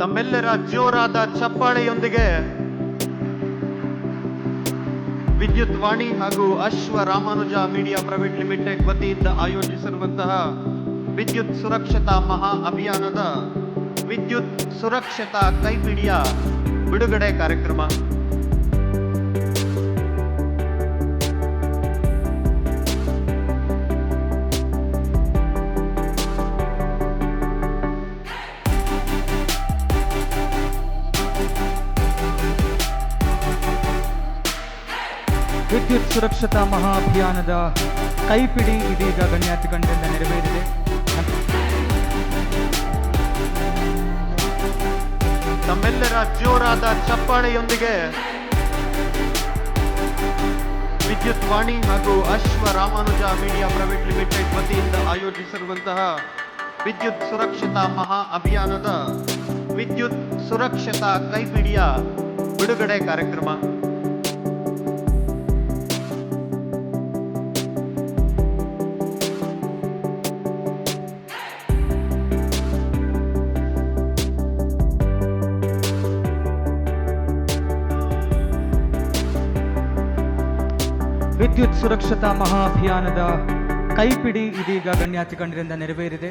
ತಮ್ಮೆಲ್ಲರ ಜೋರಾದ ಚಪ್ಪಾಳೆಯೊಂದಿಗೆ ವಿದ್ಯುತ್ ವಾಣಿ ಹಾಗೂ ಅಶ್ವ ರಾಮಾನುಜ ಮೀಡಿಯಾ ಪ್ರೈವೇಟ್ ಲಿಮಿಟೆಡ್ ವತಿಯಿಂದ ಆಯೋಜಿಸಿರುವಂತಹ ವಿದ್ಯುತ್ ಸುರಕ್ಷತಾ ಮಹಾ ಅಭಿಯಾನದ ವಿದ್ಯುತ್ ಸುರಕ್ಷತಾ ಕೈಪಿಡಿಯ ಬಿಡುಗಡೆ ಕಾರ್ಯಕ್ರಮ. ವಿದ್ಯುತ್ ಸುರಕ್ಷತಾ ಮಹಾ ಅಭಿಯಾನದ ಕೈಪಿಡಿ ಇದೀಗ ಗಣ್ಯಾತಿಗಣ್ಯರಿಂದ ನೆರವೇರಿದೆ. ತಮ್ಮೆಲ್ಲರ ಜೋರಾದ ಚಪ್ಪಾಳೆಯೊಂದಿಗೆ ವಿದ್ಯುತ್ ವಾಣಿ ಹಾಗೂ ಅಶ್ವ ರಾಮಾನುಜ ಮೀಡಿಯಾ ಪ್ರೈವೇಟ್ ಲಿಮಿಟೆಡ್ ವತಿಯಿಂದ ಆಯೋಜಿಸಿರುವಂತಹ ವಿದ್ಯುತ್ ಸುರಕ್ಷತಾ ಮಹಾ ಅಭಿಯಾನದ ವಿದ್ಯುತ್ ಸುರಕ್ಷತಾ ಕೈಪಿಡಿಯ ಬಿಡುಗಡೆ ಕಾರ್ಯಕ್ರಮ. ವಿದ್ಯುತ್ ಸುರಕ್ಷತಾ ಮಹಾ ಅಭಿಯಾನದ ಕೈಪಿಡಿ ಇದೀಗ ಗಣ್ಯಾತಿಗಣ್ಯರಿಂದ ನೆರವೇರಿದೆ.